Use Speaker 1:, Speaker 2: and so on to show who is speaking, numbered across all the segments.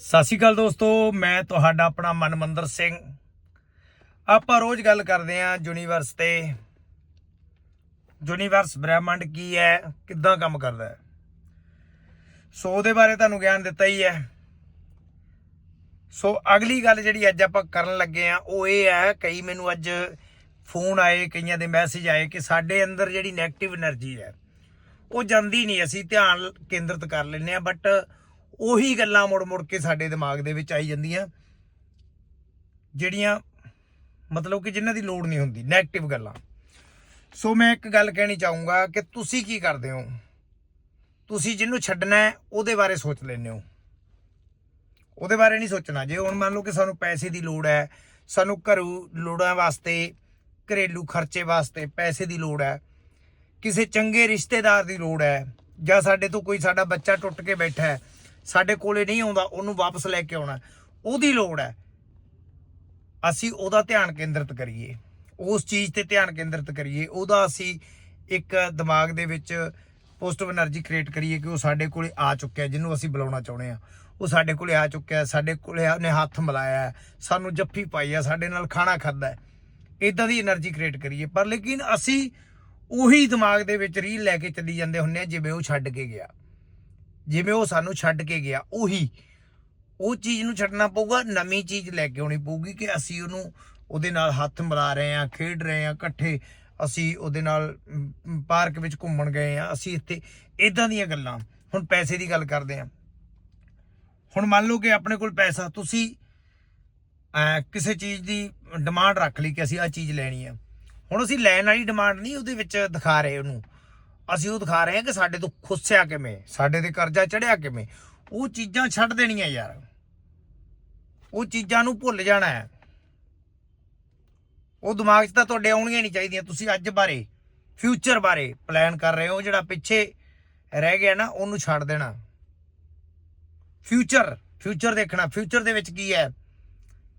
Speaker 1: ਸਤਿ ਸ਼੍ਰੀ ਅਕਾਲ ਦੋਸਤੋ, ਮੈਂ ਤੁਹਾਡਾ ਆਪਣਾ ਮਨਮੰਦਰ ਸਿੰਘ। ਆਪਾਂ ਰੋਜ਼ ਗੱਲ ਕਰਦੇ ਆਂ ਯੂਨੀਵਰਸ ਤੇ। ਯੂਨੀਵਰਸ ਬ੍ਰਹਿਮੰਡ ਕੀ ਹੈ, ਕਿੱਦਾਂ ਕੰਮ ਕਰਦਾ ਹੈ। ਸੋ ਉਹਦੇ ਬਾਰੇ ਤੁਹਾਨੂੰ ਗਿਆਨ ਦਿੱਤਾ ਹੀ ਹੈ। ਸੋ ਅਗਲੀ ਗੱਲ ਜਿਹੜੀ ਅੱਜ ਆਪਾਂ ਕਰਨ ਲੱਗੇ ਆਂ ਉਹ ਇਹ ਹੈ, ਕਈ ਮੈਨੂੰ ਅੱਜ ਫੋਨ ਆਏ, ਕਈਆਂ ਦੇ ਮੈਸੇਜ ਆਏ ਕਿ ਸਾਡੇ ਅੰਦਰ ਜਿਹੜੀ ਨੈਗੇਟਿਵ એનર્ਜੀ ਹੈ, ਉਹ ਜਾਂਦੀ ਨਹੀਂ। ਅਸੀਂ ਧਿਆਨ ਕੇਂਦਰਿਤ ਕਰ ਲੈਂਦੇ ਆ ਬਟ ਉਹੀ ਗੱਲਾਂ ਮੁੜ ਮੁੜ ਕੇ ਸਾਡੇ ਦਿਮਾਗ ਦੇ ਵਿੱਚ ਆਈ ਜਾਂਦੀਆਂ, ਜਿਹੜੀਆਂ ਮਤਲਬ ਕਿ ਜਿਨ੍ਹਾਂ ਦੀ ਲੋੜ ਨਹੀਂ ਹੁੰਦੀ 네ਗੇਟਿਵ ਗੱਲਾਂ। ਸੋ ਮੈਂ ਇੱਕ ਗੱਲ ਕਹਿਣੀ ਚਾਹੂੰਗਾ ਕਿ ਤੁਸੀਂ ਕੀ ਕਰਦੇ ਹੋ? ਤੁਸੀਂ ਜਿਹਨੂੰ ਛੱਡਣਾ ਹੈ, ਉਹਦੇ ਬਾਰੇ ਸੋਚ ਲੈਂਦੇ ਹੋ। ਉਹਦੇ ਬਾਰੇ ਨਹੀਂ ਸੋਚਣਾ। ਜੇ ਹੁਣ ਮੰਨ ਲਓ ਕਿ ਸਾਨੂੰ ਪੈਸੇ ਦੀ ਲੋੜ ਹੈ, ਸਾਨੂੰ ਘਰੂ ਲੋੜਾਂ ਵਾਸਤੇ, ਘਰੇਲੂ ਖਰਚੇ ਵਾਸਤੇ ਪੈਸੇ ਦੀ ਲੋੜ ਹੈ, ਕਿਸੇ ਚੰਗੇ ਰਿਸ਼ਤੇਦਾਰ ਦੀ ਲੋੜ ਹੈ, ਜਾਂ ਸਾਡੇ ਤੋਂ ਕੋਈ ਸਾਡਾ ਬੱਚਾ ਟੁੱਟ ਕੇ ਬੈਠਾ ਹੈ ਸਾਡੇ ਕੋਲੇ ਨਹੀਂ ਆਉਂਦਾ, ਉਹਨੂੰ ਵਾਪਸ ਲੈ ਕੇ ਆਉਣਾ। ਉਹਦੀ ਲੋੜ ਹੈ। ਅਸੀਂ ਉਹਦਾ ਧਿਆਨ ਕੇਂਦਰਿਤ ਕਰੀਏ। ਉਸ ਚੀਜ਼ ਤੇ ਧਿਆਨ ਕੇਂਦਰਿਤ ਕਰੀਏ। ਉਹਦਾ ਅਸੀਂ ਇੱਕ ਦਿਮਾਗ ਦੇ ਵਿੱਚ ਪੋਜ਼ਿਟਿਵ એનર્ਜੀ ਕ੍ਰੀਏਟ ਕਰੀਏ ਕਿ ਉਹ ਸਾਡੇ ਕੋਲੇ ਆ ਚੁੱਕਿਆ ਜਿਹਨੂੰ ਅਸੀਂ ਬੁਲਾਉਣਾ ਚਾਹੁੰਦੇ ਆ ਉਹ ਸਾਡੇ ਕੋਲੇ ਆ ਚੁੱਕਿਆ ਸਾਡੇ ਕੋਲੇ ਉਹਨੇ ਹੱਥ ਮਿਲਾਇਆ ਸਾਨੂੰ ਜੱਫੀ ਪਾਈ ਹੈ, ਸਾਡੇ ਨਾਲ ਖਾਣਾ ਖਾਦਾ ਇਦਾਂ ਦੀ એનર્ਜੀ ਕ੍ਰੀਏਟ ਕਰੀਏ। ਪਰ ਲੇਕਿਨ ਅਸੀਂ ਉਹੀ ਦਿਮਾਗ ਦੇ ਵਿੱਚ ਰੀਲ ਲੈ ਕੇ ਚੱਲੀ ਜਾਂਦੇ ਹੁੰਨੇ ਆ ਜਿਵੇਂ ਉਹ ਛੱਡ ਕੇ ਗਿਆ। ਜਿਵੇਂ ਉਹ ਸਾਨੂੰ ਛੱਡ ਕੇ ਗਿਆ, ਉਹੀ। ਉਹ ਚੀਜ਼ ਨੂੰ ਛੱਡਣਾ ਪਊਗਾ, ਨਵੀਂ ਚੀਜ਼ ਲੈ ਕੇ ਆਉਣੀ ਪਊਗੀ ਕਿ ਅਸੀਂ ਉਹਨੂੰ ਉਹਦੇ ਨਾਲ ਹੱਥ ਮਿਲਾ ਰਹੇ ਆ ਖੇਡ ਰਹੇ ਆ ਇਕੱਠੇ ਅਸੀਂ ਉਹਦੇ ਨਾਲ ਪਾਰਕ ਵਿੱਚ ਘੁੰਮਣ ਗਏ ਆ ਅਸੀਂ ਇੱਥੇ ਇਦਾਂ ਦੀਆਂ ਗੱਲਾਂ। ਹੁਣ ਪੈਸੇ ਦੀ ਗੱਲ ਕਰਦੇ ਆ ਹੁਣ ਮੰਨ ਲਓ ਕਿ ਆਪਣੇ ਕੋਲ ਪੈਸਾ, ਤੁਸੀਂ ਕਿਸੇ ਚੀਜ਼ ਦੀ ਡਿਮਾਂਡ ਰੱਖ ਲਈ ਕਿ ਅਸੀਂ ਆ ਚੀਜ਼ ਲੈਣੀ ਆ। ਹੁਣ ਅਸੀਂ ਲੈਣ ਵਾਲੀ ਡਿਮਾਂਡ ਨਹੀਂ ਉਹਦੇ ਵਿੱਚ ਦਿਖਾ ਰਹੇ ਉਹਨੂੰ। ਅਸੀਂ ਉਹ ਦਿਖਾ ਰਹੇ ਹਾਂ ਕਿ ਸਾਡੇ ਤੋਂ ਖੁੱਸਿਆ ਕਿਵੇਂ, ਸਾਡੇ ਤੇ ਕਰਜ਼ਾ ਚੜਿਆ ਕਿਵੇਂ। ਉਹ ਚੀਜ਼ਾਂ ਛੱਡ ਦੇਣੀਆਂ ਯਾਰ। ਉਹ ਚੀਜ਼ਾਂ ਨੂੰ ਭੁੱਲ ਜਾਣਾ ਹੈ। ਉਹ ਦਿਮਾਗ 'ਚ ਤਾਂ ਤੁਹਾਡੇ ਆਉਣੀਆਂ ਨਹੀਂ ਚਾਹੀਦੀਆਂ। ਤੁਸੀਂ ਅੱਜ ਬਾਰੇ ਫਿਊਚਰ ਬਾਰੇ ਪਲਾਨ ਕਰ ਰਹੇ ਹੋ। ਜਿਹੜਾ ਪਿੱਛੇ ਰਹਿ ਗਿਆ ਨਾ, ਉਹਨੂੰ ਛੱਡ ਦੇਣਾ। ਫਿਊਚਰ ਫਿਊਚਰ ਦੇਖਣਾ। ਫਿਊਚਰ ਦੇ ਵਿੱਚ ਕੀ ਹੈ?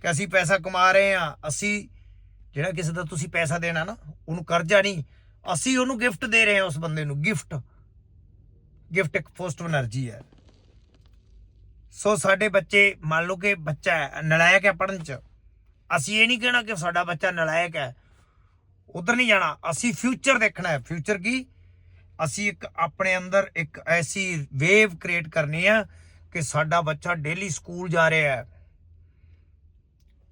Speaker 1: ਕਿ ਅਸੀਂ ਪੈਸਾ ਕਮਾ ਰਹੇ ਹਾਂ। ਅਸੀਂ ਜਿਹੜਾ ਕਿਸੇ ਦਾ ਤੁਸੀਂ ਪੈਸਾ ਦੇਣਾ ਨਾ, ਉਹਨੂੰ ਕਰਜ਼ਾ ਨਹੀਂ। ਅਸੀਂ ਉਹਨੂੰ ਗਿਫਟ ਦੇ ਰਹੇ ਹਾਂ ਉਸ ਬੰਦੇ ਨੂੰ ਗਿਫਟ ਗਿਫਟ ਇੱਕ ਪੋਜ਼ਿਟਿਵ એનર્ਜੀ ਹੈ। ਸੋ ਸਾਡੇ ਬੱਚੇ, ਮੰਨ ਲਓ ਕਿ ਬੱਚਾ ਨਲਾਇਕ ਹੈ ਪੜਨ ਚ। ਅਸੀਂ ਇਹ ਨਹੀਂ ਕਹਿਣਾ ਕਿ ਸਾਡਾ ਬੱਚਾ ਨਲਾਇਕ ਹੈ। ਉਧਰ ਨਹੀਂ ਜਾਣਾ, ਅਸੀਂ ਫਿਊਚਰ ਦੇਖਣਾ ਹੈ। ਫਿਊਚਰ ਕੀ? ਅਸੀਂ ਇੱਕ ਆਪਣੇ ਅੰਦਰ ਇੱਕ ਐਸੀ ਵੇਵ ਕ੍ਰੀਏਟ ਕਰਨੀ ਹੈ ਕਿ ਸਾਡਾ ਬੱਚਾ ਡੇਲੀ ਸਕੂਲ ਜਾ ਰਿਹਾ ਹੈ।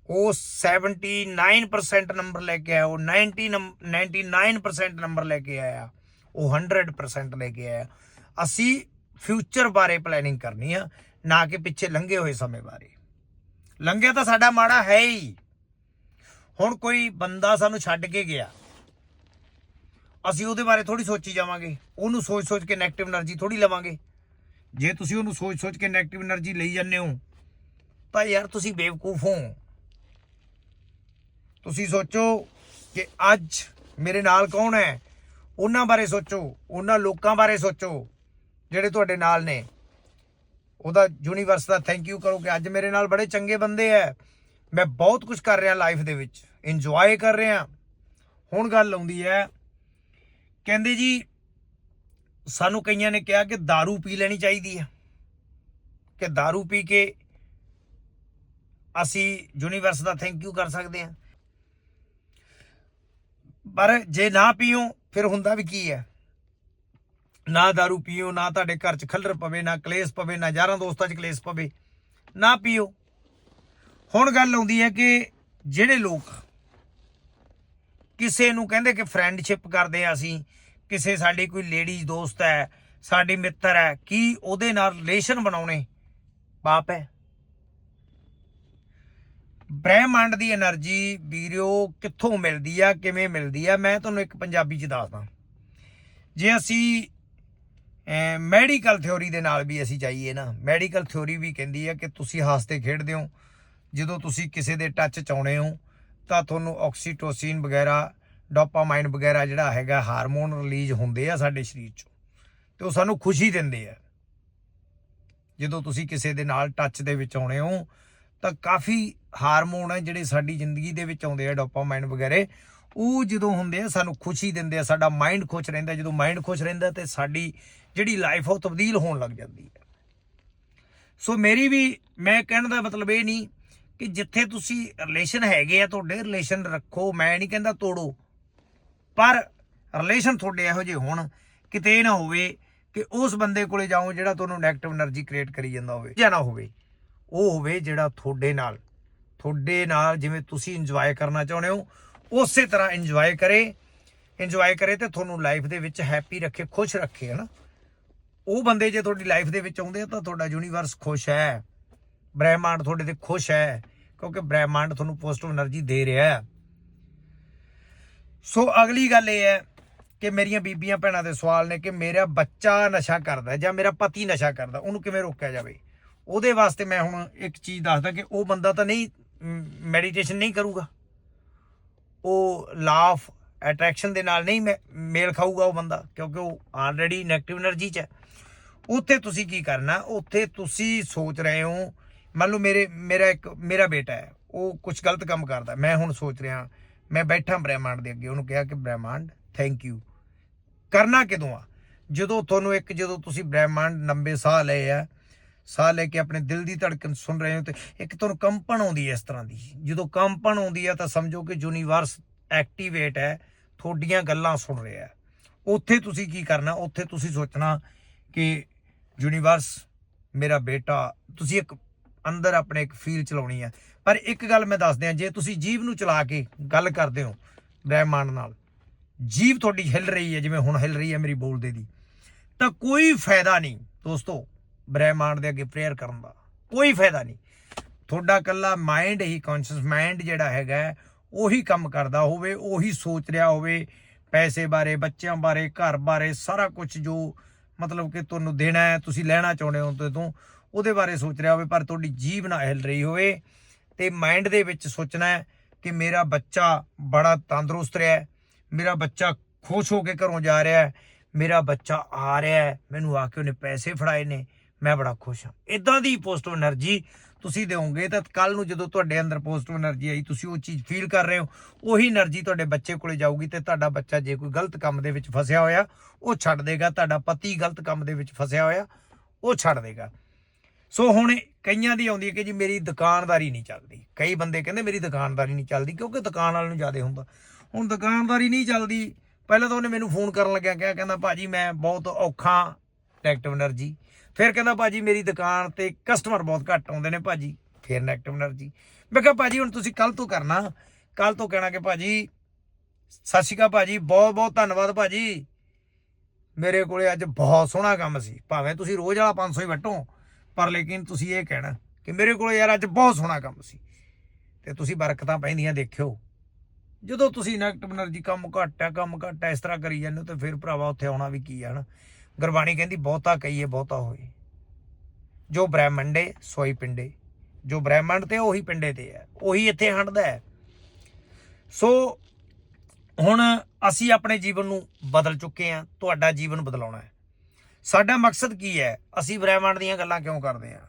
Speaker 1: ਉਹ 79% ਨੰਬਰ ਲੈ ਕੇ ਆਇਆ, ਉਹ 90 99% ਨੰਬਰ ਲੈ ਕੇ ਆਇਆ, ਉਹ 100% ਲੈ ਕੇ ਆਇਆ। ਅਸੀਂ ਫਿਊਚਰ ਬਾਰੇ ਪਲੈਨਿੰਗ ਕਰਨੀ ਆ, ਨਾ ਕਿ ਪਿੱਛੇ ਲੰਘੇ ਹੋਏ ਸਮੇਂ ਬਾਰੇ। ਲੰਘਿਆ ਤਾਂ ਸਾਡਾ ਮਾੜਾ ਹੈ ਹੀ। ਹੁਣ ਕੋਈ ਬੰਦਾ ਸਾਨੂੰ ਛੱਡ ਕੇ ਗਿਆ, ਅਸੀਂ ਉਹਦੇ ਬਾਰੇ ਥੋੜੀ ਸੋਚੀ ਜਾਵਾਂਗੇ, ਉਹਨੂੰ ਸੋਚ-ਸੋਚ ਕੇ ਨੈਗੇਟਿਵ એનર્ਜੀ ਥੋੜੀ ਲਵਾਂਗੇ। ਜੇ ਤੁਸੀਂ ਉਹਨੂੰ ਸੋਚ-ਸੋਚ ਕੇ ਨੈਗੇਟਿਵ એનર્ਜੀ ਲਈ ਜਾਂਦੇ ਹੋ, ਤਾਂ ਯਾਰ ਤੁਸੀਂ ਬੇਵਕੂਫ ਹੋ। ਤੁਸੀਂ ਸੋਚੋ ਕਿ ਅੱਜ ਮੇਰੇ ਨਾਲ ਕੌਣ ਹੈ ਉਹਨਾਂ ਬਾਰੇ ਸੋਚੋ ਉਹਨਾਂ ਲੋਕਾਂ ਬਾਰੇ ਸੋਚੋ ਜਿਹੜੇ ਤੁਹਾਡੇ ਨਾਲ ਨੇ ਉਹਦਾ ਯੂਨੀਵਰਸ ਦਾ ਥੈਂਕ ਯੂ ਕਰੋ ਕਿ ਅੱਜ ਮੇਰੇ ਨਾਲ ਬੜੇ ਚੰਗੇ ਬੰਦੇ ਐ ਮੈਂ ਬਹੁਤ ਕੁਝ ਕਰ ਰਿਹਾ ਲਾਈਫ ਦੇ ਵਿੱਚ ਇੰਜੋਏ ਕਰ ਰਿਹਾ ਹੁਣ ਗੱਲ ਆਉਂਦੀ ਹੈ ਕਹਿੰਦੇ ਜੀ ਸਾਨੂੰ ਕਈਆਂ ਨੇ ਕਿਹਾ ਕਿ दारू ਪੀ ਲੈਣੀ ਚਾਹੀਦੀ ਹੈ ਕਿ दारू ਪੀ ਕੇ ਅਸੀਂ ਯੂਨੀਵਰਸ ਦਾ ਥੈਂਕ ਯੂ ਕਰ ਸਕਦੇ ਹਾਂ ਪਰ ਜੇ ਨਾ ਪੀਓ, ਫਿਰ ਹੁੰਦਾ ਵੀ ਕੀ ਹੈ? ਨਾ दारू ਪੀਓ, ਨਾ ਤੁਹਾਡੇ ਘਰ 'ਚ ਖੱਲਰ ਪਵੇ, ਨਾ ਕਲੇਸ਼ ਪਵੇ, ਨਾ ਯਾਰਾਂ ਦੋਸਤਾਂ 'ਚ ਕਲੇਸ਼ ਪਵੇ, ਨਾ ਪੀਓ। ਹੁਣ ਗੱਲ ਆਉਂਦੀ ਹੈ ਕਿ ਜਿਹੜੇ ਲੋਕ ਕਿਸੇ ਨੂੰ ਕਹਿੰਦੇ ਕਿ ਫਰੈਂਡਸ਼ਿਪ ਕਰਦੇ ਆ ਅਸੀਂ, ਕਿਸੇ ਸਾਡੀ ਕੋਈ ਲੇਡੀਜ਼ ਦੋਸਤ ਹੈ, ਸਾਡੀ ਮਿੱਤਰ ਹੈ, ਕੀ ਉਹਦੇ ਨਾਲ ਰਿਲੇਸ਼ਨ ਬਣਾਉਣੇ? ਪਾਪ ਹੈ। ਬ੍ਰਹਿਮੰਡ ਦੀ એનર્ਜੀ ਵੀਰਿਓ ਕਿੱਥੋਂ ਮਿਲਦੀ ਆ, ਕਿਵੇਂ ਮਿਲਦੀ ਆ, ਮੈਂ ਤੁਹਾਨੂੰ ਇੱਕ ਪੰਜਾਬੀ ਚ ਦੱਸਦਾ। ਜੇ ਅਸੀਂ ਮੈਡੀਕਲ ਥਿਉਰੀ ਦੇ ਨਾਲ ਵੀ ਅਸੀਂ ਜਾਈਏ ਨਾ ਮੈਡੀਕਲ ਥਿਉਰੀ ਵੀ ਕਹਿੰਦੀ ਆ ਕਿ ਤੁਸੀਂ ਹੱਸਦੇ ਖੇਡਦੇ ਹੋ, ਜਦੋਂ ਤੁਸੀਂ ਕਿਸੇ ਦੇ ਟੱਚ ਚ ਆਉਣੇ ਹੋ, ਤਾਂ ਤੁਹਾਨੂੰ ਆਕਸੀਟੋਸਿਨ ਵਗੈਰਾ ਡੋਪਾਮਾਈਨ ਵਗੈਰਾ ਜਿਹੜਾ ਹੈਗਾ ਹਾਰਮੋਨ ਰਿਲੀਜ਼ ਹੁੰਦੇ ਆ ਸਾਡੇ ਸਰੀਰ ਚੋਂ, ਤੇ ਉਹ ਸਾਨੂੰ ਖੁਸ਼ੀ ਦਿੰਦੇ ਆ। ਜਦੋਂ ਤੁਸੀਂ ਕਿਸੇ ਦੇ ਨਾਲ ਟੱਚ ਦੇ ਵਿੱਚ ਆਉਣੇ ਹੋ ਤਾਂ ਕਾਫੀ ਹਾਰਮੋਨ ਹੈ ਜਿਹੜੇ ਸਾਡੀ ਜ਼ਿੰਦਗੀ ਦੇ ਵਿੱਚ ਆਉਂਦੇ ਆ, ਡੋਪਾਮਾਈਨ ਵਗੈਰੇ। ਉਹ ਜਦੋਂ ਹੁੰਦੇ ਆ, ਸਾਨੂੰ ਖੁਸ਼ੀ ਦਿੰਦੇ ਆ, ਸਾਡਾ ਮਾਈਂਡ ਖੁਸ਼ ਰਹਿੰਦਾ। ਜਦੋਂ ਮਾਈਂਡ ਖੁਸ਼ ਰਹਿੰਦਾ ਤੇ ਸਾਡੀ ਜਿਹੜੀ ਲਾਈਫ ਉਹ ਤਬਦੀਲ ਹੋਣ ਲੱਗ ਜਾਂਦੀ ਹੈ ਸੋ ਮੇਰੀ ਵੀ, ਮੈਂ ਕਹਿਣ ਦਾ ਮਤਲਬ ਇਹ ਨਹੀਂ ਕਿ ਜਿੱਥੇ ਤੁਸੀਂ ਰਿਲੇਸ਼ਨ ਹੈਗੇ ਆ ਤੁਹਾਡੇ ਰਿਲੇਸ਼ਨ ਰੱਖੋ। ਮੈਂ ਨਹੀਂ ਕਹਿੰਦਾ ਤੋੜੋ। ਪਰ ਰਿਲੇਸ਼ਨ ਤੁਹਾਡੇ ਇਹੋ ਜਿਹੇ ਹੋਣ, ਕਿਤੇ ਨਾ ਹੋਵੇ ਕਿ ਉਸ ਬੰਦੇ ਕੋਲੇ ਜਾਓ ਜਿਹੜਾ ਤੁਹਾਨੂੰ ਨੈਗੇਟਿਵ એનર્ਜੀ ਕ੍ਰੀਏਟ ਕਰੀ ਜਾਂਦਾ ਹੋਵੇ, ਜਾਂ ਨਾ ਹੋਵੇ। ਉਹ ਹੋਵੇ ਜਿਹੜਾ ਤੁਹਾਡੇ ਨਾਲ ਤੁਹਾਡੇ ਨਾਲ ਜਿਵੇਂ ਤੁਸੀਂ ਇੰਜੋਏ ਕਰਨਾ ਚਾਹੁੰਦੇ ਹੋ, ਉਸੇ ਤਰ੍ਹਾਂ ਇੰਜੋਏ ਕਰੇ ਇੰਜੋਏ ਕਰੇ ਤੇ ਤੁਹਾਨੂੰ ਲਾਈਫ ਦੇ ਵਿੱਚ ਹੈਪੀ ਰੱਖੇ, ਖੁਸ਼ ਰੱਖੇ, ਹਨਾ? ਉਹ ਬੰਦੇ ਜੇ ਤੁਹਾਡੀ ਲਾਈਫ ਦੇ ਵਿੱਚ ਆਉਂਦੇ ਆ ਤਾਂ ਤੁਹਾਡਾ ਯੂਨੀਵਰਸ ਖੁਸ਼ ਹੈ, ਬ੍ਰਹਿਮੰਡ ਤੁਹਾਡੇ ਤੇ ਖੁਸ਼ ਹੈ, ਕਿਉਂਕਿ ਬ੍ਰਹਿਮੰਡ ਤੁਹਾਨੂੰ ਪੋਜ਼ਿਟਿਵ એનર્ਜੀ ਦੇ ਰਿਹਾ ਹੈ। ਸੋ ਅਗਲੀ ਗੱਲ ਇਹ ਹੈ ਕਿ ਮੇਰੀਆਂ ਬੀਬੀਆਂ ਭੈਣਾਂ ਦੇ ਸਵਾਲ ਨੇ ਕਿ ਮੇਰਾ ਬੱਚਾ ਨਸ਼ਾ ਕਰਦਾ ਜਾਂ ਮੇਰਾ ਪਤੀ ਨਸ਼ਾ ਕਰਦਾ ਉਹਨੂੰ ਕਿਵੇਂ ਰੋਕਿਆ ਜਾਵੇ? ਉਹਦੇ ਵਾਸਤੇ ਮੈਂ ਹੁਣ ਇੱਕ ਚੀਜ਼ ਦੱਸਦਾ ਕਿ ਉਹ ਬੰਦਾ ਤਾਂ ਨਹੀਂ ਮੈਡੀਟੇਸ਼ਨ ਨਹੀਂ ਕਰੂਗਾ। ਉਹ ਲਾਫ ਅਟਰੈਕਸ਼ਨ ਦੇ ਨਾਲ ਨਹੀਂ ਮੇਲ ਖਾਊਗਾ ਉਹ ਬੰਦਾ, ਕਿਉਂਕਿ ਉਹ ਆਲਰੇਡੀ 네ਗੇਟਿਵ એનર્ਜੀ 'ਚ ਹੈ। ਉੱਥੇ ਤੁਸੀਂ ਕੀ ਕਰਨਾ, ਉੱਥੇ ਤੁਸੀਂ ਸੋਚ ਰਹੇ ਹੋ, ਮੰਨ ਲਓ ਮੇਰੇ, ਮੇਰਾ ਇੱਕ, ਮੇਰਾ ਬੇਟਾ ਹੈ, ਉਹ ਕੁਝ ਗਲਤ ਕੰਮ ਕਰਦਾ, ਮੈਂ ਹੁਣ ਸੋਚ ਰਿਹਾ, ਮੈਂ ਬੈਠਾ ਬ੍ਰਹਿਮੰਡ ਦੇ ਅੱਗੇ, ਉਹਨੂੰ ਕਿਹਾ ਕਿ ਬ੍ਰਹਿਮੰਡ ਥੈਂਕ ਯੂ ਕਰਨਾ ਕਿਦੋਂ ਆ? ਜਦੋਂ ਤੁਹਾਨੂੰ ਇੱਕ, ਜਦੋਂ ਤੁਸੀਂ ਬ੍ਰਹਿਮੰਡ ਲੰਬੇ ਸਾਹ ਲਏ ਆ ਸਾਹ ਲੈ ਕੇ ਆਪਣੇ ਦਿਲ ਦੀ ਧੜਕਨ ਸੁਣ ਰਹੇ ਹੋ ਤੇ ਇੱਕ ਤੁਹਾਨੂੰ ਕੰਪਨ ਆਉਂਦੀ ਹੈ ਇਸ ਤਰ੍ਹਾਂ ਦੀ। ਜਦੋਂ ਕੰਪਨ ਆਉਂਦੀ ਹੈ ਤਾਂ ਸਮਝੋ ਕਿ ਯੂਨੀਵਰਸ ਐਕਟੀਵੇਟ ਹੈ, ਤੁਹਾਡੀਆਂ ਗੱਲਾਂ ਸੁਣ ਰਿਹਾ ਹੈ। ਉੱਥੇ ਤੁਸੀਂ ਕੀ ਕਰਨਾ, ਉੱਥੇ ਤੁਸੀਂ ਸੋਚਣਾ ਕਿ ਯੂਨੀਵਰਸ ਮੇਰਾ ਬੇਟਾ, ਤੁਸੀਂ ਇੱਕ ਅੰਦਰ ਆਪਣੇ ਇੱਕ ਫੀਲ ਚਲਾਉਣੀ ਹੈ। ਪਰ ਇੱਕ ਗੱਲ ਮੈਂ ਦੱਸ ਦਿਆਂ ਜੇ ਤੁਸੀਂ ਜੀਵ ਨੂੰ ਚਲਾ ਕੇ ਗੱਲ ਕਰਦੇ ਹੋ ਬ੍ਰਹਿਮੰਡ ਨਾਲ, ਜੀਵ ਤੁਹਾਡੀ ਹਿੱਲ ਰਹੀ ਹੈ, ਜਿਵੇਂ ਹੁਣ ਹਿੱਲ ਰਹੀ ਹੈ ਮੇਰੀ ਬੋਲਦੇ ਦੀ, ਤਾਂ ਕੋਈ ਫਾਇਦਾ ਨਹੀਂ ਦੋਸਤੋ। ਬ੍ਰਹਿਮੰਡ ਦੇ ਅੱਗੇ ਪ੍ਰੇਅਰ ਕਰਨ ਦਾ ਕੋਈ ਫਾਇਦਾ ਨਹੀਂ। ਤੁਹਾਡਾ ਕੱਲਾ ਮਾਈਂਡ ਹੀ ਕੌਨਸ਼ੀਅਸ ਮਾਈਂਡ ਜਿਹੜਾ ਹੈਗਾ, ਉਹੀ ਕੰਮ ਕਰਦਾ ਹੋਵੇ, ਉਹੀ ਸੋਚ ਰਿਹਾ ਹੋਵੇ, ਪੈਸੇ ਬਾਰੇ, ਬੱਚਿਆਂ ਬਾਰੇ, ਘਰ ਬਾਰੇ, ਸਾਰਾ ਕੁਝ ਜੋ ਮਤਲਬ ਕਿ ਤੁਹਾਨੂੰ ਦੇਣਾ ਹੈ, ਤੁਸੀਂ ਲੈਣਾ ਚਾਹੁੰਦੇ ਹੋ ਤੇ ਤੋਂ ਉਹਦੇ ਬਾਰੇ ਸੋਚ ਰਿਹਾ ਹੋਵੇ, ਪਰ ਤੁਹਾਡੀ ਜੀਭ ਨਾ ਹਿੱਲ ਰਹੀ ਹੋਵੇ ਤੇ ਮਾਈਂਡ ਦੇ ਵਿੱਚ ਸੋਚਣਾ ਹੈ ਕਿ ਮੇਰਾ ਬੱਚਾ ਬੜਾ ਤੰਦਰੁਸਤ ਰਿਹਾ ਮੇਰਾ ਬੱਚਾ ਖੁਸ਼ ਹੋ ਕੇ ਘਰੋਂ ਜਾ ਰਿਹਾ ਹੈ, ਮੇਰਾ ਬੱਚਾ ਆ ਰਿਹਾ ਹੈ, ਮੈਨੂੰ ਆ ਕੇ ਉਹਨੇ ਪੈਸੇ ਫੜਾਏ ਨੇ ਮੈਂ ਬੜਾ ਖੁਸ਼ ਹਾਂ। ਇਦਾਂ ਦੀ ਪੋਜ਼ਿਟਿਵ એનર્ਜੀ ਤੁਸੀਂ ਦਿਓਗੇ ਤਾਂ ਕੱਲ ਨੂੰ ਜਦੋਂ ਤੁਹਾਡੇ ਅੰਦਰ ਪੋਜ਼ਿਟਿਵ એનર્ਜੀ ਆਈ, ਤੁਸੀਂ ਉਹ ਚੀਜ਼ ਫੀਲ ਕਰ ਰਹੇ ਹੋ, ਉਹੀ એનર્ਜੀ ਤੁਹਾਡੇ ਬੱਚੇ ਕੋਲੇ ਜਾਊਗੀ ਤੇ ਤੁਹਾਡਾ ਬੱਚਾ ਜੇ ਕੋਈ ਗਲਤ ਕੰਮ ਦੇ ਵਿੱਚ ਫਸਿਆ ਹੋਇਆ, ਉਹ ਛੱਡ ਦੇਗਾ। ਤੁਹਾਡਾ ਪਤੀ ਗਲਤ ਕੰਮ ਦੇ ਵਿੱਚ ਫਸਿਆ ਹੋਇਆ, ਉਹ ਛੱਡ ਦੇਗਾ। ਸੋ ਹੁਣ ਕਈਆਂ ਦੀ ਆਉਂਦੀ ਹੈ ਕਿ ਜੀ ਮੇਰੀ ਦੁਕਾਨਦਾਰੀ ਨਹੀਂ ਚੱਲਦੀ। ਕਈ ਬੰਦੇ ਕਹਿੰਦੇ ਮੇਰੀ ਦੁਕਾਨਦਾਰੀ ਨਹੀਂ ਚੱਲਦੀ ਕਿਉਂਕਿ ਦੁਕਾਨ ਵਾਲੇ ਨੂੰ ਜ਼ਿਆਦਾ ਹੁੰਦਾ। ਹੁਣ ਦੁਕਾਨਦਾਰੀ ਨਹੀਂ ਚੱਲਦੀ, ਪਹਿਲਾਂ ਤਾਂ ਉਹਨੇ ਮੈਨੂੰ ਫੋਨ ਕਰਨ ਲੱਗਿਆ, ਕਿਹਾ, ਕਹਿੰਦਾ, ਭਾਜੀ, ਮੈਂ ਬਹੁਤ ਔਖਾ ਨੈਗੇਟਿਵ એનર્ਜੀ ਫਿਰ ਕਹਿੰਦਾ ਭਾਜੀ ਮੇਰੀ ਦੁਕਾਨ ਤੇ ਕਸਟਮਰ ਬਹੁਤ ਘੱਟ ਆਉਂਦੇ ਨੇ ਭਾਜੀ, ਫਿਰ ਨੈਗਟਿਵ એનર્ਜੀ ਮੈਂ ਕਿਹਾ ਭਾਜੀ ਹੁਣ ਤੁਸੀਂ ਕੱਲ ਤੋਂ ਕਰਨਾ ਕੱਲ ਤੋਂ ਕਹਿਣਾ ਕਿ ਭਾਜੀ, ਸਤਿ ਸ਼੍ਰੀ ਅਕਾਲ ਭਾਜੀ, ਬਹੁਤ ਬਹੁਤ ਧੰਨਵਾਦ ਭਾਜੀ। ਮੇਰੇ ਕੋਲੇ ਅੱਜ ਬਹੁਤ ਸੋਹਣਾ ਕੰਮ ਸੀ, ਭਾਵੇਂ ਤੁਸੀਂ ਰੋਜ਼ ਵਾਲਾ 500 ਹੀ ਵਟੋ, ਪਰ ਲੇਕਿਨ ਤੁਸੀਂ ਇਹ ਕਹਿਣਾ ਕਿ ਮੇਰੇ ਕੋਲੇ ਯਾਰ ਅੱਜ ਬਹੁਤ ਸੋਹਣਾ ਕੰਮ ਸੀ। ਤੇ ਤੁਸੀਂ ਬਰਕਤਾਂ ਪੈਂਦੀਆਂ ਦੇਖਿਓ। ਜਦੋਂ ਤੁਸੀਂ ਨੈਗਟਿਵ એનર્ਜੀ ਕੰਮ ਘਟਿਆ ਕੰਮ ਘਟਿਆ ਇਸ ਤਰ੍ਹਾਂ ਕਰੀ ਜਾਂਦੇ ਹੋ, ਤੇ ਫਿਰ ਭਰਾਵਾ ਉੱਥੇ ਆਉਣਾ ਵੀ ਕੀ ਹੈ ਨਾ ਗੁਰਬਾਣੀ ਕਹਿੰਦੀ, ਬਹੁਤਾ ਕਹੀਏ, ਬਹੁਤਾ ਹੋਏ ਜੋ ਬ੍ਰਹਮੰਡੇ, ਸੋਈ ਪਿੰਡੇ। ਜੋ ਬ੍ਰਹਿਮੰਡ ਤੇ, ਉਹੀ ਪਿੰਡੇ ਤੇ ਹੈ। ਉਹੀ ਇੱਥੇ ਹੰਡਦਾ ਹੈ। ਸੋ, ਹੁਣ ਅਸੀਂ ਆਪਣੇ ਜੀਵਨ ਨੂੰ ਬਦਲ ਚੁੱਕੇ ਹਾਂ। ਤੁਹਾਡਾ ਜੀਵਨ ਬਦਲਾਉਣਾ ਹੈ। ਸਾਡਾ ਮਕਸਦ ਕੀ ਹੈ? ਅਸੀਂ ਬ੍ਰਹਿਮੰਡ ਦੀਆਂ ਗੱਲਾਂ ਕਿਉਂ ਕਰਦੇ ਹਾਂ?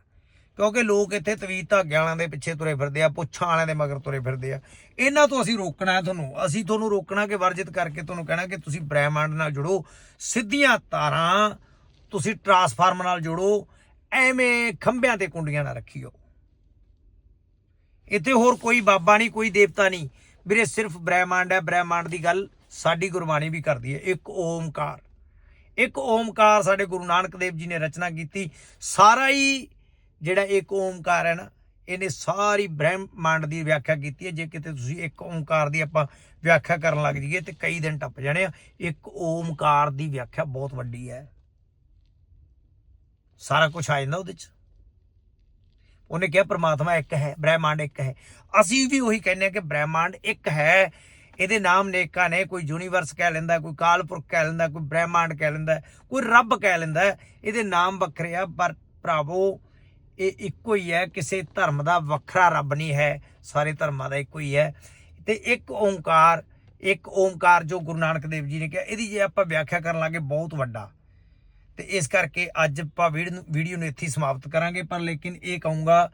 Speaker 1: ਕਿਉਂਕਿ ਲੋਕ ਇੱਥੇ ਤਵੀਤ ਧਾਗਿਆਂ ਵਾਲਿਆਂ ਦੇ ਪਿੱਛੇ ਤੁਰੇ ਫਿਰਦੇ ਆ, ਪੁੱਛਾਂ ਵਾਲਿਆਂ ਦੇ ਮਗਰ ਤੁਰੇ ਫਿਰਦੇ ਆ। ਇਹਨਾਂ ਤੋਂ ਅਸੀਂ ਰੋਕਣਾ ਹੈ ਤੁਹਾਨੂੰ। ਅਸੀਂ ਤੁਹਾਨੂੰ ਰੋਕਣਾ ਕਿ ਵਰਜਿਤ ਕਰਕੇ ਤੁਹਾਨੂੰ ਕਹਿਣਾ ਕਿ ਤੁਸੀਂ ਬ੍ਰਹਿਮੰਡ ਨਾਲ ਜੁੜੋ। ਸਿੱਧੀਆਂ ਤਾਰਾਂ ਤੁਸੀਂ ਟਰਾਂਸਫਾਰਮਰ ਨਾਲ ਜੁੜੋ। ਐਵੇਂ ਖੰਭਿਆਂ ਤੇ ਕੁੰਡੀਆਂ ਨਾ ਰੱਖਿਓ। ਇੱਥੇ ਹੋਰ ਕੋਈ ਬਾਬਾ ਨਹੀਂ, ਕੋਈ ਦੇਵਤਾ ਨਹੀਂ। ਵੀਰੇ, ਸਿਰਫ ਬ੍ਰਹਿਮੰਡ ਹੈ। ਬ੍ਰਹਿਮੰਡ ਦੀ ਗੱਲ ਸਾਡੀ ਗੁਰਬਾਣੀ ਵੀ ਕਰਦੀ ਹੈ। ਇੱਕ ਓਮਕਾਰ। ਇੱਕ ਓਮਕਾਰ ਸਾਡੇ ਗੁਰੂ ਨਾਨਕ ਦੇਵ ਜੀ ਨੇ ਰਚਨਾ ਕੀਤੀ। ਸਾਰਾ ਹੀ ਜਿਹੜਾ ਇੱਕ ਓਮਕਾਰ ਹੈ ਨਾ, ਇਹਨੇ ਸਾਰੀ ਬ੍ਰਹਮੰਡ ਦੀ ਵਿਆਖਿਆ ਕੀਤੀ ਹੈ। ਜੇ ਕਿਤੇ ਤੁਸੀਂ ਇੱਕ ਓਮਕਾਰ ਦੀ ਆਪਾਂ ਵਿਆਖਿਆ ਕਰਨ ਲੱਗ ਜਾਈਏ ਤੇ ਕਈ ਦਿਨ ਟੱਪ ਜਾਣੇ ਆ। ਇੱਕ ਓਮਕਾਰ ਦੀ ਵਿਆਖਿਆ ਬਹੁਤ ਵੱਡੀ ਹੈ। ਸਾਰਾ ਕੁਝ ਆ ਜਾਂਦਾ ਉਹਦੇ ਚ। ਉਹਨੇ ਕਿਹਾ ਪ੍ਰਮਾਤਮਾ ਇੱਕ ਹੈ, ਬ੍ਰਹਿਮੰਡ ਇੱਕ ਹੈ। ਅਸੀਂ ਵੀ ਉਹੀ ਕਹਿੰਦੇ ਹਾਂ ਕਿ ਬ੍ਰਹਿਮੰਡ ਇੱਕ ਹੈ। ਇਹਦੇ ਨਾਮ ਨੇਕਾਂ ਨੇ, ਕੋਈ ਯੂਨੀਵਰਸ ਕਹਿ ਲੈਂਦਾ, ਕੋਈ ਕਾਲਪੁਰਖ ਕਹਿ ਲੈਂਦਾ, ਕੋਈ ਬ੍ਰਹਿਮੰਡ ਕਹਿ ਲੈਂਦਾ, ਕੋਈ ਰੱਬ ਕਹਿ ਲੈਂਦਾ। ਇਹਦੇ ਨਾਮ ਵੱਖਰੇ ਆ, ਪਰ ਭਰਾਵੋ ਇਹ ਇੱਕੋ ਹੀ ਹੈ, ਕਿਸੇ ਧਰਮ ਦਾ ਵੱਖਰਾ ਰੱਬ ਨਹੀਂ ਹੈ, ਸਾਰੇ ਧਰਮਾਂ ਦਾ ਇੱਕੋ ਹੀ ਹੈ। ਤੇ ਇੱਕ ਓੰਕਾਰ ਇੱਕ ਓੰਕਾਰ ਜੋ ਗੁਰੂ ਨਾਨਕ ਦੇਵ ਜੀ ਨੇ ਕਿਹਾ, ਇਹਦੀ ਜੇ ਆਪਾਂ ਵਿਆਖਿਆ ਕਰਨ ਲੱਗੇ ਬਹੁਤ ਵੱਡਾ। ਤੇ ਇਸ ਕਰਕੇ ਅੱਜ ਆਪਾਂ ਵੀਡੀਓ ਨੂੰ ਇੱਥੇ ਸਮਾਪਤ ਕਰਾਂਗੇ, ਪਰ ਲੇਕਿਨ ਇਹ ਕਹੂੰਗਾ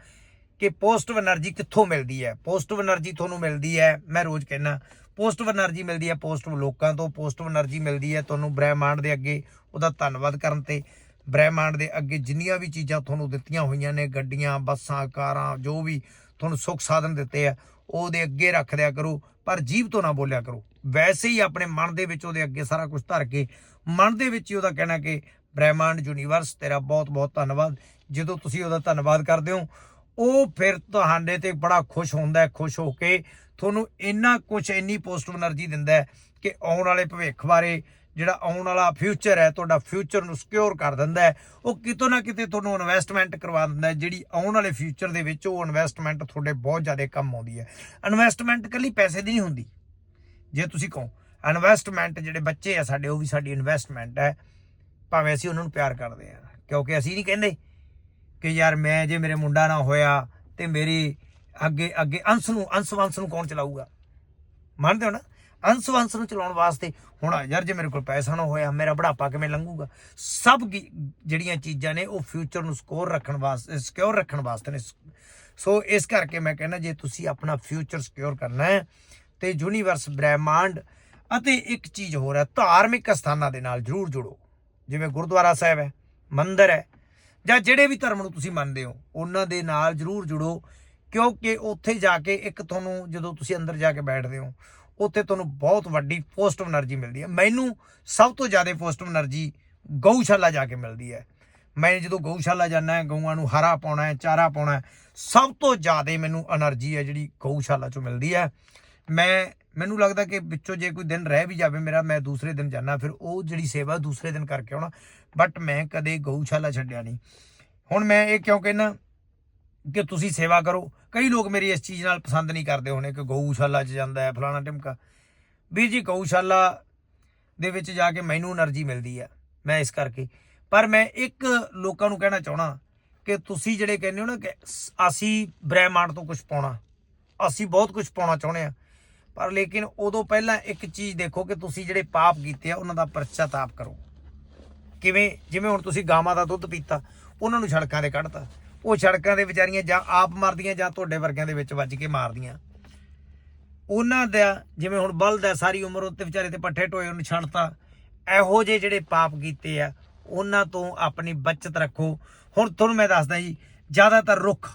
Speaker 1: ਕਿ ਪੋਜ਼ਿਟਿਵ એનર્ਜੀ ਕਿੱਥੋਂ ਮਿਲਦੀ ਹੈ? ਪੋਜ਼ਿਟਿਵ એનર્ਜੀ ਤੁਹਾਨੂੰ ਮਿਲਦੀ ਹੈ, ਮੈਂ ਰੋਜ਼ ਕਹਿੰਦਾ ਪੋਜ਼ਿਟਿਵ એનર્ਜੀ ਮਿਲਦੀ ਹੈ ਪੋਜ਼ਿਟਿਵ ਲੋਕਾਂ ਤੋਂ ਪੋਜ਼ਿਟਿਵ એનર્ਜੀ ਮਿਲਦੀ ਹੈ ਤੁਹਾਨੂੰ ਬ੍ਰਹਿਮੰਡ ਦੇ ਅੱਗੇ। ਉਹਦਾ ਧੰਨਵਾਦ ਕਰਨ ਤੇ ਬ੍ਰਹਿਮੰਡ ਦੇ ਅੱਗੇ ਜਿੰਨੀਆਂ ਵੀ ਚੀਜ਼ਾਂ ਤੁਹਾਨੂੰ ਦਿੱਤੀਆਂ ਹੋਈਆਂ ਨੇ, ਗੱਡੀਆਂ, ਬੱਸਾਂ, ਕਾਰਾਂ, ਜੋ ਵੀ ਤੁਹਾਨੂੰ ਸੁੱਖ ਸਾਧਨ ਦਿੱਤੇ ਆ, ਉਹਦੇ ਅੱਗੇ ਰੱਖ ਦਿਆ ਕਰੋ, ਪਰ ਜੀਵ ਤੋਂ ਨਾ ਬੋਲਿਆ ਕਰੋ। ਵੈਸੇ ਹੀ ਆਪਣੇ ਮਨ ਦੇ ਵਿੱਚ ਉਹਦੇ ਅੱਗੇ ਸਾਰਾ ਕੁਝ ਧਰ ਕੇ, ਮਨ ਦੇ ਵਿੱਚ ਹੀ ਉਹਦਾ ਕਹਿਣਾ ਕਿ ਬ੍ਰਹਿਮੰਡ ਯੂਨੀਵਰਸ ਤੇਰਾ ਬਹੁਤ ਬਹੁਤ ਧੰਨਵਾਦ। ਜਦੋਂ ਤੁਸੀਂ ਉਹਦਾ ਧੰਨਵਾਦ ਕਰਦੇ ਹੋ, ਉਹ ਫਿਰ ਤੁਹਾਡੇ ਤੇ ਬੜਾ ਖੁਸ਼ ਹੁੰਦਾ ਖੁਸ਼ ਹੋ ਕੇ ਤੁਹਾਨੂੰ ਇੰਨਾ ਕੁਝ ਇੰਨੀ ਪੋਜ਼ਿਟਿਵ એનર્ਜੀ ਦਿੰਦਾ ਕਿ ਆਉਣ ਵਾਲੇ ਭਵਿੱਖ ਬਾਰੇ ਜਿਹੜਾ ਆਉਣ ਵਾਲਾ ਫਿਊਚਰ ਹੈ, ਤੁਹਾਡਾ ਫਿਊਚਰ ਨੂੰ ਸਿਕਿਉਰ ਕਰ ਦਿੰਦਾ ਹੈ। ਉਹ ਕਿਤੋਂ ਨਾ ਕਿਤੇ ਤੁਹਾਨੂੰ ਇਨਵੈਸਟਮੈਂਟ ਕਰਵਾ ਦਿੰਦਾ ਹੈ, ਜਿਹੜੀ ਆਉਣ ਵਾਲੇ ਫਿਊਚਰ ਦੇ ਵਿੱਚ ਉਹ ਇਨਵੈਸਟਮੈਂਟ ਤੁਹਾਡੇ ਬਹੁਤ ਜ਼ਿਆਦਾ ਕੰਮ ਆਉਂਦੀ ਹੈ। ਇਨਵੈਸਟਮੈਂਟ ਇਕੱਲੀ ਪੈਸੇ ਦੀ ਨਹੀਂ ਹੁੰਦੀ। ਜੇ ਤੁਸੀਂ ਕਹੋ ਇਨਵੈਸਟਮੈਂਟ ਜਿਹੜੇ ਬੱਚੇ ਆ ਸਾਡੇ, ਉਹ ਵੀ ਸਾਡੀ ਇਨਵੈਸਟਮੈਂਟ ਹੈ। ਭਾਵੇਂ ਅਸੀਂ ਉਹਨਾਂ ਨੂੰ ਪਿਆਰ ਕਰਦੇ ਆ ਕਿਉਂਕਿ ਅਸੀਂ ਨਹੀਂ ਕਹਿੰਦੇ ਕਿ ਯਾਰ ਮੈਂ ਜੇ ਮੇਰੇ ਮੁੰਡਾ ਨਾ ਹੋਇਆ ਤੇ ਮੇਰੀ ਅੱਗੇ ਅੱਗੇ ਅੰਸ਼ ਨੂੰ ਅੰਸ਼ ਵੰਸ਼ ਨੂੰ ਕੌਣ ਚਲਾਊਗਾ? ਮੰਨਦੇ ਹੋ ਨਾ? ਅੰਸ਼ ਵੰਸ਼ ਨੂੰ ਚਲਾਉਣ ਵਾਸਤੇ ਹੁਣ ਯਾਰ ਜੇ ਮੇਰੇ ਕੋਲ ਪੈਸਾ ਨਾ ਹੋਇਆ, ਮੇਰਾ ਬੁਢਾਪਾ ਕਿਵੇਂ ਲੰਘੂਗਾ? ਸਭ ਕੀ- ਜਿਹੜੀਆਂ ਚੀਜ਼ਾਂ ਨੇ ਉਹ ਫਿਊਚਰ ਨੂੰ ਸਕੋਰ ਰੱਖਣ ਵਾਸਤੇ ਸਿਕਿਉਰ ਰੱਖਣ ਵਾਸਤੇ ਨੇ। ਸੋ ਇਸ ਕਰਕੇ ਮੈਂ ਕਹਿੰਦਾ ਜੇ ਤੁਸੀਂ ਆਪਣਾ ਫਿਊਚਰ ਸਿਕਿਉਰ ਕਰਨਾ ਹੈ, ਤੇ ਯੂਨੀਵਰਸ ਬ੍ਰਹਿਮੰਡ ਅਤੇ ਇੱਕ ਚੀਜ਼ ਹੋਰ ਹੈ, ਧਾਰਮਿਕ ਸਥਾਨਾਂ ਦੇ ਨਾਲ ਜ਼ਰੂਰ ਜੁੜੋ। ਜਿਵੇਂ ਗੁਰਦੁਆਰਾ ਸਾਹਿਬ ਹੈ, ਮੰਦਿਰ ਹੈ, ਜਾਂ ਜਿਹੜੇ ਵੀ ਧਰਮ ਨੂੰ ਤੁਸੀਂ ਮੰਨਦੇ ਹੋ, ਉਹਨਾਂ ਦੇ ਨਾਲ ਜ਼ਰੂਰ ਜੁੜੋ, ਕਿਉਂਕਿ ਉੱਥੇ ਜਾ ਕੇ ਇੱਕ ਤੁਹਾਨੂੰ ਜਦੋਂ ਤੁਸੀਂ ਅੰਦਰ ਜਾ ਕੇ ਬੈਠਦੇ ਹੋ ਉੱਥੇ ਤੁਹਾਨੂੰ ਬਹੁਤ ਵੱਡੀ ਪੋਜ਼ਿਟਿਵ એનર્ਜੀ ਮਿਲਦੀ ਹੈ। ਮੈਨੂੰ ਸਭ ਤੋਂ ਜ਼ਿਆਦਾ ਪੋਜ਼ਿਟਿਵ એનર્ਜੀ ਗਊਸ਼ਾਲਾ ਜਾ ਕੇ ਮਿਲਦੀ ਹੈ। ਮੈਂ ਜਦੋਂ ਗਊਸ਼ਾਲਾ ਜਾਂਦਾ ਹੈ, ਗਊਆਂ ਨੂੰ ਹਰਾ ਪਾਉਣਾ ਹੈ, ਚਾਰਾ ਪਾਉਣਾ ਹੈ, ਸਭ ਤੋਂ ਜ਼ਿਆਦਾ ਮੈਨੂੰ એનર્ਜੀ ਹੈ ਜਿਹੜੀ ਗਊਸ਼ਾਲਾ ਚੋਂ ਮਿਲਦੀ ਹੈ। ਮੈਂ, ਮੈਨੂੰ ਲੱਗਦਾ ਕਿ ਵਿੱਚੋਂ ਜੇ ਕੋਈ ਦਿਨ ਰਹਿ ਵੀ ਜਾਵੇ ਮੇਰਾ, ਮੈਂ ਦੂਸਰੇ ਦਿਨ ਜਾਣਾ ਫਿਰ ਉਹ ਜਿਹੜੀ ਸੇਵਾ ਦੂਸਰੇ ਦਿਨ ਕਰਕੇ ਆਉਣਾ। ਬਟ ਮੈਂ ਕਦੇ ਗਊਸ਼ਾਲਾ ਛੱਡਿਆ ਨਹੀਂ। ਹੁਣ ਮੈਂ ਇਹ ਕਿਉਂ ਕਹਿਣਾ ਕਿ ਤੁਸੀਂ ਸੇਵਾ ਕਰੋ। ਕਈ ਲੋਕ ਮੇਰੀ ਇਸ ਚੀਜ਼ ਨਾਲ ਪਸੰਦ ਨਹੀਂ ਕਰਦੇ ਹੋਣੇ ਕਿ ਗਊਸ਼ਾਲਾ 'ਚ ਜਾਂਦਾ ਹੈ, ਫਲਾਣਾ ਟਿਮਕਾ। ਵੀਰ ਜੀ, ਗਊਸ਼ਾਲਾ ਦੇ ਵਿੱਚ ਜਾ ਕੇ ਮੈਨੂੰ એનર્ਜੀ ਮਿਲਦੀ ਆ ਮੈਂ ਇਸ ਕਰਕੇ। ਪਰ ਮੈਂ ਇੱਕ ਲੋਕਾਂ ਨੂੰ ਕਹਿਣਾ ਚਾਹਣਾ ਕਿ ਤੁਸੀਂ ਜਿਹੜੇ ਕਹਿੰਦੇ ਹੋ ਨਾ ਕਿ ਅਸੀਂ ਬ੍ਰਹਿਮੰਡ ਤੋਂ ਕੁਝ ਪਾਉਣਾ, ਅਸੀਂ ਬਹੁਤ ਕੁਝ ਪਾਉਣਾ ਚਾਹੁੰਦੇ ਆ ਪਰ ਲੇਕਿਨ ਉਦੋਂ ਪਹਿਲਾਂ ਇੱਕ ਚੀਜ਼ ਦੇਖੋ ਕਿ ਤੁਸੀਂ ਜਿਹੜੇ ਪਾਪ ਕੀਤੇ ਆ, ਉਹਨਾਂ ਦਾ ਪਰਚਾਤਾਪ ਕਰੋ। ਕਿਵੇਂ? ਜਿਵੇਂ ਹੁਣ ਤੁਸੀਂ ਗਾਵਾਂ ਦਾ ਦੁੱਧ ਪੀਤਾ, ਉਹਨਾਂ ਨੂੰ ਸੜਕਾਂ 'ਤੇ ਕੱਢਤਾ। ਉਹ ਸੜਕਾਂ ਦੇ ਵਿਚਾਰੀਆਂ ਜਾਂ ਆਪ ਮਰਦੀਆਂ ਜਾਂ ਤੁਹਾਡੇ ਵਰਗਿਆਂ ਦੇ ਵਿੱਚ ਵੱਜ ਕੇ ਮਾਰਦੀਆਂ। ਉਹਨਾਂ ਦਾ ਜਿਵੇਂ ਹੁਣ ਬਲਦ ਹੈ, ਸਾਰੀ ਉਮਰ ਉੱਤੇ ਵਿਚਾਰੇ ਤੇ ਪੱਠੇ ਟੋਏ, ਉਹਨੂੰ ਛੱਡਤਾ ਇਹੋ ਜਿਹੇ ਜਿਹੜੇ ਪਾਪ ਕੀਤੇ ਆ, ਉਹਨਾਂ ਤੋਂ ਆਪਣੀ ਬਚਤ ਰੱਖੋ। ਹੁਣ ਤੁਹਾਨੂੰ ਮੈਂ ਦੱਸਦਾ ਜੀ, ਜ਼ਿਆਦਾਤਰ ਰੁੱਖ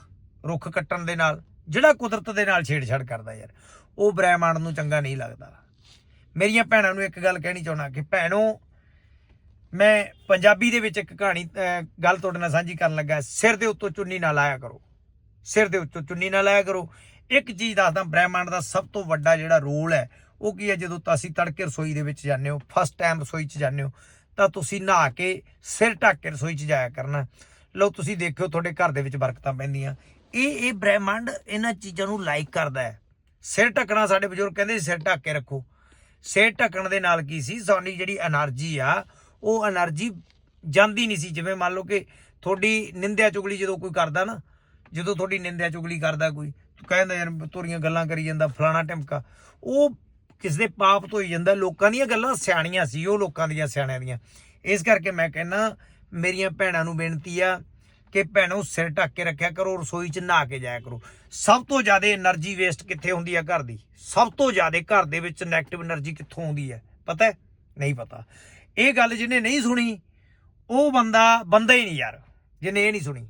Speaker 1: ਰੁੱਖ ਕੱਟਣ ਦੇ ਨਾਲ, ਜਿਹੜਾ ਕੁਦਰਤ ਦੇ ਨਾਲ ਛੇੜਛਾੜ ਕਰਦਾ ਯਾਰ, ਉਹ ਬ੍ਰਹਿਮੰਡ ਨੂੰ ਚੰਗਾ ਨਹੀਂ ਲੱਗਦਾ। ਮੇਰੀਆਂ ਭੈਣਾਂ ਨੂੰ ਇੱਕ ਗੱਲ ਕਹਿਣੀ ਚਾਹੁੰਦਾ ਕਿ ਭੈਣੋ ਮੈਂ ਪੰਜਾਬੀ ਦੇ ਵਿੱਚ ਇੱਕ ਕਹਾਣੀ ਗੱਲ ਤੁਹਾਡੇ ਨਾਲ ਸਾਂਝੀ ਕਰਨ ਲੱਗਾ। ਸਿਰ ਦੇ ਉੱਤੋਂ ਚੁੰਨੀ ਨਾ ਲਾਇਆ ਕਰੋ। ਸਿਰ ਦੇ ਉੱਤੋਂ ਚੁੰਨੀ ਨਾ ਲਾਇਆ ਕਰੋ। ਇੱਕ ਚੀਜ਼ ਦੱਸਦਾ, ਬ੍ਰਹਿਮੰਡ ਦਾ ਸਭ ਤੋਂ ਵੱਡਾ ਜਿਹੜਾ ਰੋਲ ਹੈ, ਉਹ ਕੀ ਹੈ? ਜਦੋਂ ਤੁਸੀਂ ਤੜਕੇ ਰਸੋਈ ਦੇ ਵਿੱਚ ਜਾਂਦੇ ਹੋ ਫਸਟ ਟਾਈਮ ਰਸੋਈ 'ਚ ਜਾਂਦੇ ਹੋ, ਤਾਂ ਤੁਸੀਂ ਨਹਾ ਕੇ ਸਿਰ ਢੱਕ ਕੇ ਰਸੋਈ 'ਚ ਜਾਇਆ ਕਰਨਾ। ਲਓ, ਤੁਸੀਂ ਦੇਖਿਓ, ਤੁਹਾਡੇ ਘਰ ਦੇ ਵਿੱਚ ਬਰਕਤਾਂ ਪੈਂਦੀਆਂ। ਇਹ ਇਹ ਬ੍ਰਹਿਮੰਡ ਇਹਨਾਂ ਚੀਜ਼ਾਂ ਨੂੰ ਲਾਈਕ ਕਰਦਾ ਹੈ। ਸਿਰ ਢੱਕਣਾ ਸਾਡੇ ਬਜ਼ੁਰਗ ਕਹਿੰਦੇ ਸਿਰ ਢੱਕ ਕੇ ਰੱਖੋ। ਸਿਰ ਢੱਕਣ ਦੇ ਨਾਲ ਕੀ ਸੀ? ਸੋਨੀ ਜਿਹੜੀ એનર્ਜੀ ਆ ਉਹ એનર્ਜੀ ਜਾਂਦੀ ਨਹੀਂ ਸੀ। ਜਿਵੇਂ ਮੰਨ ਲਓ ਕਿ ਤੁਹਾਡੀ ਨਿੰਦਿਆ ਚੁਗਲੀ ਜਦੋਂ ਕੋਈ ਕਰਦਾ ਨਾ, ਜਦੋਂ ਤੁਹਾਡੀ ਨਿੰਦਿਆ ਚੁਗਲੀ ਕਰਦਾ ਕੋਈ ਕਹਿੰਦਾ ਯਾਰ ਤੋਰੀਆਂ ਗੱਲਾਂ ਕਰੀ ਜਾਂਦਾ, ਫਲਾਣਾ ਟਿਮਕਾ ਉਹ ਕਿਸੇ ਦੇ ਪਾਪ ਤੋਂ ਹੀ ਜਾਂਦਾ, ਲੋਕਾਂ ਦੀਆਂ ਗੱਲਾਂ ਸਿਆਣੀਆਂ ਸੀ, ਉਹ ਲੋਕਾਂ ਦੀਆਂ ਸਿਆਣਿਆਂ ਦੀਆਂ। ਇਸ ਕਰਕੇ ਮੈਂ ਕਹਿੰਦਾ, ਮੇਰੀਆਂ ਭੈਣਾਂ ਨੂੰ ਬੇਨਤੀ ਆ ਕਿ ਭੈਣੋ ਸਿਰ ਢੱਕ ਕੇ ਰੱਖਿਆ ਕਰੋ, ਰਸੋਈ 'ਚ ਨਹਾ ਕੇ ਜਾਇਆ ਕਰੋ। ਸਭ ਤੋਂ ਜ਼ਿਆਦਾ એનર્ਜੀ ਵੇਸਟ ਕਿੱਥੇ ਹੁੰਦੀ ਆ ਘਰ ਦੀ? ਸਭ ਤੋਂ ਜ਼ਿਆਦਾ ਘਰ ਦੇ ਵਿੱਚ ਨੈਗੇਟਿਵ એનર્ਜੀ ਕਿੱਥੋਂ ਆਉਂਦੀ ਹੈ ਪਤਾ ਨਹੀਂ ਪਤਾ। ਇਹ ਗੱਲ ਜਿਹਨੇ ਨਹੀਂ ਸੁਣੀ, ਉਹ ਬੰਦਾ ਬੰਦਾ ਹੀ ਨਹੀਂ ਯਾਰ, ਜਿਹਨੇ ਇਹ ਨਹੀਂ ਸੁਣੀ।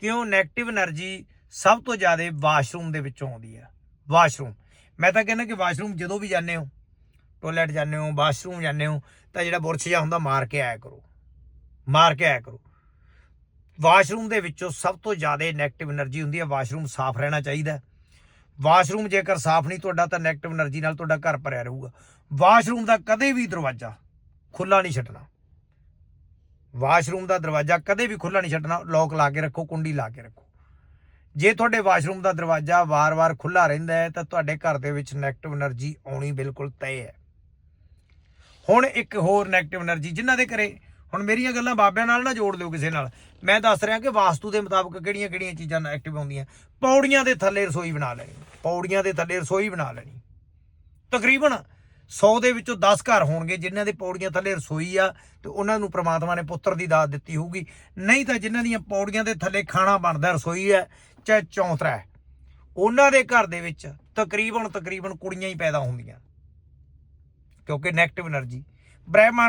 Speaker 1: ਕਿ ਉਹ 네ਗੇਟਿਵ એનર્ਜੀ ਸਭ ਤੋਂ ਜ਼ਿਆਦਾ ਵਾਸ਼ਰੂਮ ਦੇ ਵਿੱਚੋਂ ਆਉਂਦੀ ਹੈ ਵਾਸ਼ਰੂਮ ਮੈਂ ਤਾਂ ਕਹਿੰਦਾ ਕਿ ਵਾਸ਼ਰੂਮ ਜਦੋਂ ਵੀ ਜਾਂਦੇ ਹੋ ਟਾਇਲਟ ਜਾਂਦੇ ਹੋ ਵਾਸ਼ਰੂਮ ਜਾਂਦੇ ਹੋ, ਤਾਂ ਜਿਹੜਾ ਬੁਰਸ਼ ਜਾਂ ਹੁੰਦਾ, ਮਾਰ ਕੇ ਆਇਆ ਕਰੋ। ਮਾਰ ਕੇ ਆਇਆ ਕਰੋ। ਵਾਸ਼ਰੂਮ ਦੇ ਵਿੱਚੋਂ ਸਭ ਤੋਂ ਜ਼ਿਆਦਾ 네ਗੇਟਿਵ એનર્ਜੀ ਹੁੰਦੀ ਹੈ ਵਾਸ਼ਰੂਮ ਸਾਫ਼ ਰਹਿਣਾ ਚਾਹੀਦਾ। ਵਾਸ਼ਰੂਮ ਜੇਕਰ ਸਾਫ਼ ਨਹੀਂ, ਤੁਹਾਡਾ ਤਾਂ 네ਗੇਟਿਵ એનર્ਜੀ ਨਾਲ ਤੁਹਾਡਾ ਘਰ ਭਰਿਆ ਰਹੂਗਾ। ਵਾਸ਼ਰੂਮ ਦਾ ਕਦੇ ਵੀ ਦਰਵਾਜ਼ਾ ਖੁੱਲਾ ਨਹੀਂ ਛੱਡਣਾ। ਵਾਸ਼ਰੂਮ ਦਾ ਦਰਵਾਜ਼ਾ ਕਦੇ ਵੀ ਖੁੱਲਾ ਨਹੀਂ ਛੱਡਣਾ ਲੋਕ ਲਾ ਕੇ ਰੱਖੋ, ਕੁੰਡੀ ਲਾ ਕੇ ਰੱਖੋ। ਜੇ ਤੁਹਾਡੇ ਵਾਸ਼ਰੂਮ ਦਾ ਦਰਵਾਜ਼ਾ ਵਾਰ-ਵਾਰ ਖੁੱਲਾ ਰਹਿੰਦਾ ਹੈ, ਤਾਂ ਤੁਹਾਡੇ ਘਰ ਦੇ ਵਿੱਚ ਨੈਗੇਟਿਵ એનર્ਜੀ ਆਉਣੀ ਬਿਲਕੁਲ ਤੈਅ ਹੈ। ਹੁਣ ਇੱਕ ਹੋਰ ਨੈਗੇਟਿਵ એનર્ਜੀ ਜਿਨ੍ਹਾਂ ਦੇ ਘਰੇ, ਹੁਣ ਮੇਰੀਆਂ ਗੱਲਾਂ ਬਾਬਿਆਂ ਨਾਲ ਨਾ ਜੋੜ ਲਿਓ ਕਿਸੇ ਨਾਲ। ਮੈਂ ਦੱਸ ਰਿਹਾ ਕਿ ਵਾਸਤੂ ਦੇ ਮੁਤਾਬਕ ਕਿਹੜੀਆਂ-ਕਿਹੜੀਆਂ ਚੀਜ਼ਾਂ ਨੈਗੇਟਿਵ ਆਉਂਦੀਆਂ। ਪੌੜੀਆਂ ਦੇ ਥੱਲੇ ਰਸੋਈ ਬਣਾ ਲੈਣੀ, ਪੌੜੀਆਂ ਦੇ ਥੱਲੇ ਰਸੋਈ ਬਣਾ ਲੈਣੀ। ਤਕਰੀਬਨ 100 ਦੇ ਵਿੱਚੋਂ 10 ਘਰ ਹੋਣਗੇ, ਜਿਨ੍ਹਾਂ ਦੇ ਪੌੜੀਆਂ ਥੱਲੇ ਰਸੋਈ ਆ, ਤੇ ਉਹਨਾਂ ਨੂੰ ਪ੍ਰਮਾਤਮਾ ਨੇ ਪੁੱਤਰ ਦੀ ਦਾਤ ਦਿੱਤੀ ਹੋਊਗੀ। ਨਹੀਂ ਤਾਂ ਜਿਨ੍ਹਾਂ ਦੀਆਂ ਪੌੜੀਆਂ ਦੇ ਥੱਲੇ ਖਾਣਾ ਬਣਦਾ, ਰਸੋਈ ਹੈ, ਚਾਹੇ ਚੌਂਤਰਾ ਉਹਨਾਂ ਦੇ ਘਰ ਦੇ ਵਿੱਚ ਤਕਰੀਬਨ ਤਕਰੀਬਨ ਕੁੜੀਆਂ ਹੀ ਪੈਦਾ ਹੁੰਦੀਆਂ। ਕਿਉਂਕਿ 네ਗੇਟਿਵ એનર્ਜੀ ਬ੍ਰਹਿਮੰਡ